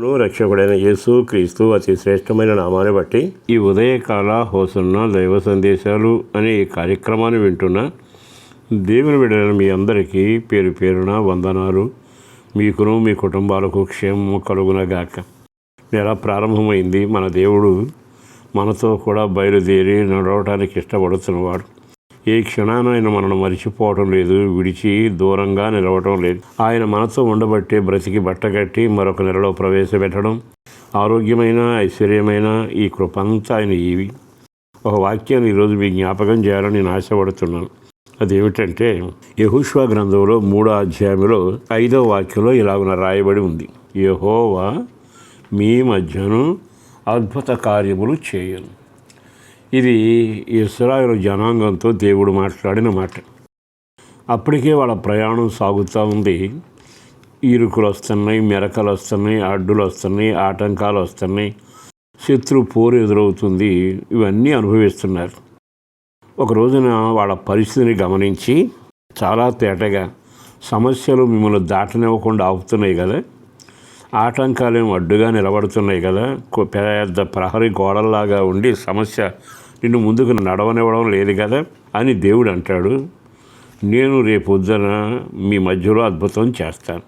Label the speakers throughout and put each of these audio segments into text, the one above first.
Speaker 1: ప్రభువును రక్షకుడైన యేసు క్రీస్తు అతి శ్రేష్టమైన నామాన్ని బట్టి ఈ ఉదయకాల హోసన్న దైవ సందేశాలు అనే ఈ కార్యక్రమాన్ని వింటున్న దేవుని విడైన మీ అందరికీ పేరు పేరున వందనాలు. మీకును మీ కుటుంబాలకు క్షేమము కలుగునగాక. నెల ప్రారంభమైంది. మన దేవుడు మనతో కూడా బయలుదేరి నడవటానికి ఇష్టపడుతున్నవాడు. ఏ క్షణానైనా మనను మరిచిపోవటం లేదు విడిచి దూరంగా నిలవటం లేదు. ఆయన మనతో ఉండబట్టే బ్రతికి బట్టగట్టి మరొక నెలలో ప్రవేశపెట్టడం ఆరోగ్యమైన ఐశ్వర్యమైన ఈ కృపంతా ఆయన ఇవి ఒక వాక్యాన్ని ఈరోజు మీ జ్ఞాపకం చేయాలని నేను ఆశపడుతున్నాను. అదేమిటంటే యహుష్వా గ్రంథంలో మూడో అధ్యాయంలో ఐదో వాక్యంలో ఇలాగున రాయబడి ఉంది. యహోవా మీ మధ్యను అద్భుత కార్యములు చేయను. ఇది ఇస్రాయల్ జనాంగంతో దేవుడు మాట్లాడిన మాట. అప్పటికే వాళ్ళ ప్రయాణం సాగుతూ ఉంది. ఇరుకులు వస్తున్నాయి మెరకలు వస్తున్నాయి అడ్డులు వస్తున్నాయి ఆటంకాలు వస్తున్నాయి. శత్రు పోరు ఎదురవుతుంది. ఇవన్నీ అనుభవిస్తున్నారు. ఒక రోజున వాళ్ళ పరిస్థితిని గమనించి చాలా తేటగా సమస్యలు మిమ్మల్ని దాటనివ్వకుండా ఆపుతున్నాయి కదా. ఆటంకాలేమో అడ్డుగా నిలబడుతున్నాయి కదా. పెద్ద ప్రహరీ గోడల్లాగా ఉండి సమస్య నిన్ను ముందుకు నడవనివ్వడం లేదు కదా అని దేవుడు అంటాడు. నేను రేపొద్దున మీ మధ్యలో అద్భుతం చేస్తాను.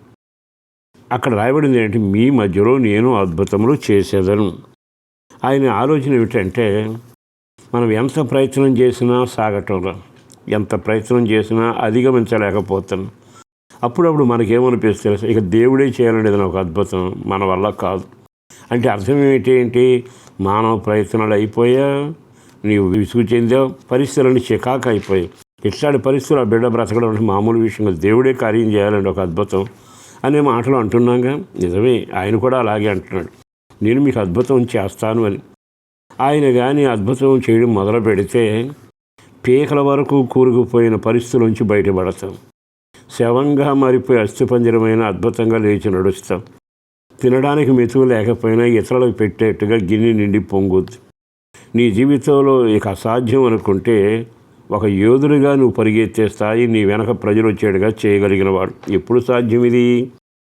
Speaker 1: అక్కడ రాయబడింది ఏంటి? మీ మధ్యలో నేను అద్భుతములు చేసేదను. ఆయన ఆలోచన ఏమిటంటే మనం ఎంత ప్రయత్నం చేసినా సాగటంలో ఎంత ప్రయత్నం చేసినా అధిగమించలేకపోతున్నాం అప్పుడప్పుడు మనకేమనిపిస్తుంది ఇక దేవుడే చేయాలనేది ఒక అద్భుతం మన వల్ల కాదు. అంటే అర్థం ఏమిటి ఏంటి? మానవ ప్రయత్నాలు అయిపోయా నీవు విసుగు చెందావు పరిస్థితులన్నీ చికాకు అయిపోయాయి ఇట్లాంటి పరిస్థితులు ఆ బిడ్డ బ్రతకడం అంటే మామూలు విషయం కాదు. దేవుడే కార్యం చేయాలండి ఒక అద్భుతం అనే మాటలు అంటున్నాగా. నిజమే ఆయన కూడా అలాగే అంటున్నాడు. నేను మీకు అద్భుతం చేస్తాను అని. ఆయన కానీ అద్భుతం చేయడం మొదలు పెడితే పీకల వరకు కూరుకుపోయిన పరిస్థితుల నుంచి బయటపడతాం. శవంగా మారిపోయి అస్థిపంజరమైన అద్భుతంగా లేచి నడుస్తాం. తినడానికి మెతుకు లేకపోయినా ఇతరులకు పెట్టేట్టుగా గిన్నె నిండి పొంగుద్ది. నీ జీవితంలో ఇక అసాధ్యం అనుకుంటే ఒక యోధుడిగా నువ్వు పరిగెత్తే స్థాయి నీ వెనక ప్రజలు వచ్చేట్టుగా చేయగలిగిన వాడు. ఎప్పుడు సాధ్యం ఇది?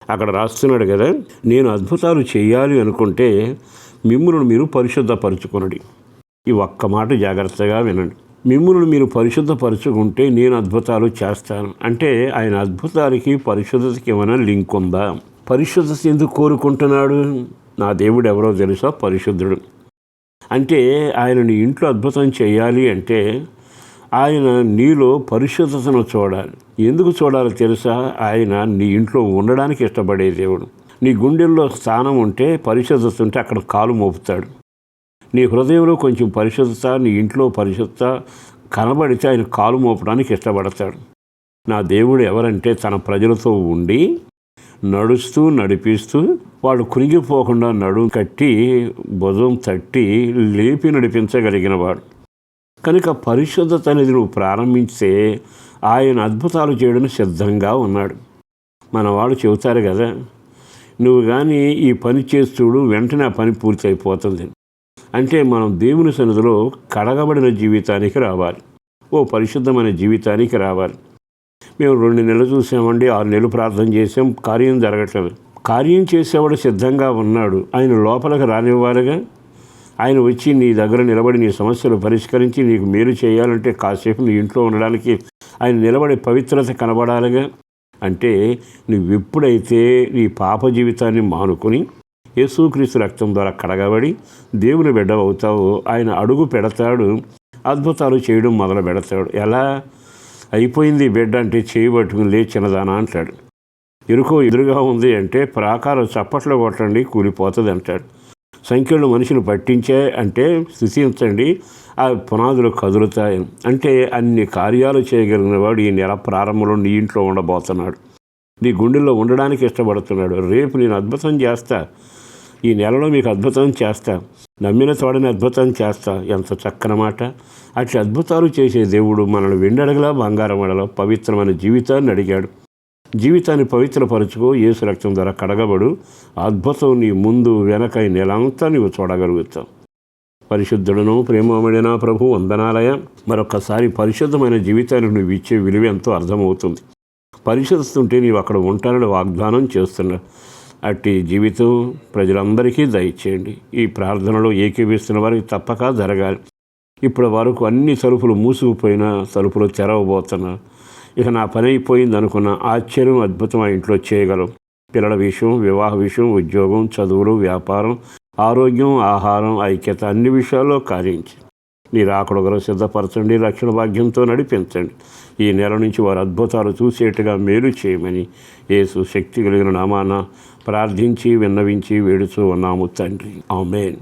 Speaker 1: అక్కడ రాస్తున్నాడు కదా నేను అద్భుతాలు చేయాలి అనుకుంటే మిమ్మల్ని మీరు పరిశుద్ధపరచుకొనడి. ఈ ఒక్క మాట జాగ్రత్తగా వినండి. మిమ్మల్ని మీరు పరిశుద్ధపరచుకుంటే నేను అద్భుతాలు చేస్తాను. అంటే ఆయన అద్భుతాలకి పరిశుద్ధతకి ఏమైనా లింక్ ఉందా? పరిశుద్ధత ఎందుకు కోరుకుంటున్నాడు? నా దేవుడు ఎవరో తెలుసా? పరిశుద్ధుడు. అంటే ఆయన నీ ఇంట్లో అద్భుతం చేయాలి అంటే ఆయన నీలో పరిశుద్ధతను చూడాలి. ఎందుకు చూడాలి తెలుసా? ఆయన నీ ఇంట్లో ఉండడానికి ఇష్టపడే దేవుడు. నీ గుండెల్లో స్థానం ఉంటే పరిశుద్ధత ఉంటే అక్కడ కాలు మోపుతాడు. నీ హృదయంలో కొంచెం పరిశుద్ధత నీ ఇంట్లో పరిశుద్ధత కనబడితే ఆయన కాలు మోపడానికి ఇష్టపడతాడు. నా దేవుడు ఎవరంటే తన ప్రజలతో ఉండి నడుస్తూ నడిపిస్తూ వాడు కురిగిపోకుండా నడుం కట్టి భుజం తట్టి లేపి నడిపించగలిగిన వాడు. కనుక పరిశుద్ధత అనేది నువ్వు ప్రారంభించే ఆయన అద్భుతాలు చేయడం సిద్ధంగా ఉన్నాడు. మన వాళ్ళు చెబుతారు కదా నువ్వు కానీ ఈ పని చేస్తుడు వెంటనే ఆ పని పూర్తి అయిపోతుంది అంటే మనం దేవుని సన్నిధిలో కడగబడిన జీవితానికి రావాలి. ఓ పరిశుద్ధమైన జీవితానికి రావాలి. మేము రెండు నెలలు చూసామండి ఆరు నెలలు ప్రార్థన చేసాం కార్యం జరగట్లేదు. కార్యం చేసేవాడు సిద్ధంగా ఉన్నాడు. ఆయన లోపలికి రానివ్వాలిగా. ఆయన వచ్చి నీ దగ్గర నిలబడి నీ సమస్యలు పరిష్కరించి నీకు మేలు చేయాలంటే కాసేపు నీ ఇంట్లో ఉండడానికి ఆయన నిలబడే పవిత్రత కనబడాలిగా. అంటే నువ్వెప్పుడైతే నీ పాప జీవితాన్ని మానుకొని యేసుక్రీస్తు రక్తం ద్వారా కడగబడి దేవుని బిడ్డ అవుతావో ఆయన అడుగు పెడతాడు అద్భుతాలు చేయడం మొదలు పెడతాడు. ఎలా? అయిపోయింది బిడ్డ అంటే చేయి పట్టుకుని లేచినదానా అంటాడు. ఎరుకో ఎదురుగా ఉంది అంటే ప్రాకారం చప్పట్లు కొట్టండి కూలిపోతుంది అంటాడు. సంఖ్యలో మనిషిని పట్టించే అంటే స్థితించండి ఆ పునాదులు కదులుతాయి. అంటే అన్ని కార్యాలు చేయగలిగిన వాడు ఈ నెల ప్రారంభంలో నీ ఇంట్లో ఉండబోతున్నాడు. నీ గుండెల్లో ఉండడానికి ఇష్టపడుతున్నాడు. రేపు నేను అద్భుతం చేస్తా. ఈ నెలలో మీకు అద్భుతం చేస్తా. నమ్మిన తోడని అద్భుతం చేస్తా. ఎంత చక్కని మాట. అట్లా అద్భుతాలు చేసే దేవుడు మనల్ని వెండడగలా బంగారం అడలో పవిత్రమైన జీవితాన్ని అడిగాడు. జీవితాన్ని పవిత్రపరచుకో యేసు రక్తం ద్వారా కడగబడు. అద్భుతం నీ ముందు వెనక నెలంతా నీవు చూడగలుగుతావు. పరిశుద్ధుడను ప్రేమమడిన ప్రభు వందనాలయ. మరొకసారి పరిశుద్ధమైన జీవితానికి నువ్వు ఇచ్చే విలువ ఎంతో అర్థమవుతుంది. పరిశుద్ధుంటే నీవు అక్కడ ఉంటానని వాగ్దానం చేస్తున్నావు అట్టి జీవితం ప్రజలందరికీ దయచేయండి. ఈ ప్రార్థనలో ఏకీవిస్తున్న వారికి తప్పక జరగాలి. ఇప్పుడు వరకు అన్ని తలుపులు మూసుకుపోయినా తలుపులు తెరవబోతున్నా ఇక నా పని అయిపోయింది అనుకున్న ఆశ్చర్యం అద్భుతం ఆ ఇంట్లో చేయగలం. పిల్లల విషయం వివాహ విషయం ఉద్యోగం చదువులు వ్యాపారం ఆరోగ్యం ఆహారం ఐక్యత అన్ని విషయాల్లో కార్యించి నీ రాకడొగరు సిద్ధపరచండి రక్షణ భాగ్యంతో నడిపించండి. ఈ నెల నుంచి వారు అద్భుతాలు చూసేట్టుగా మేలు చేయమని యేసు శక్తి కలిగిన నామాన ప్రార్థించి విన్నవించి వేడుచూ ఉన్నాము తండ్రి. ఆమెన్.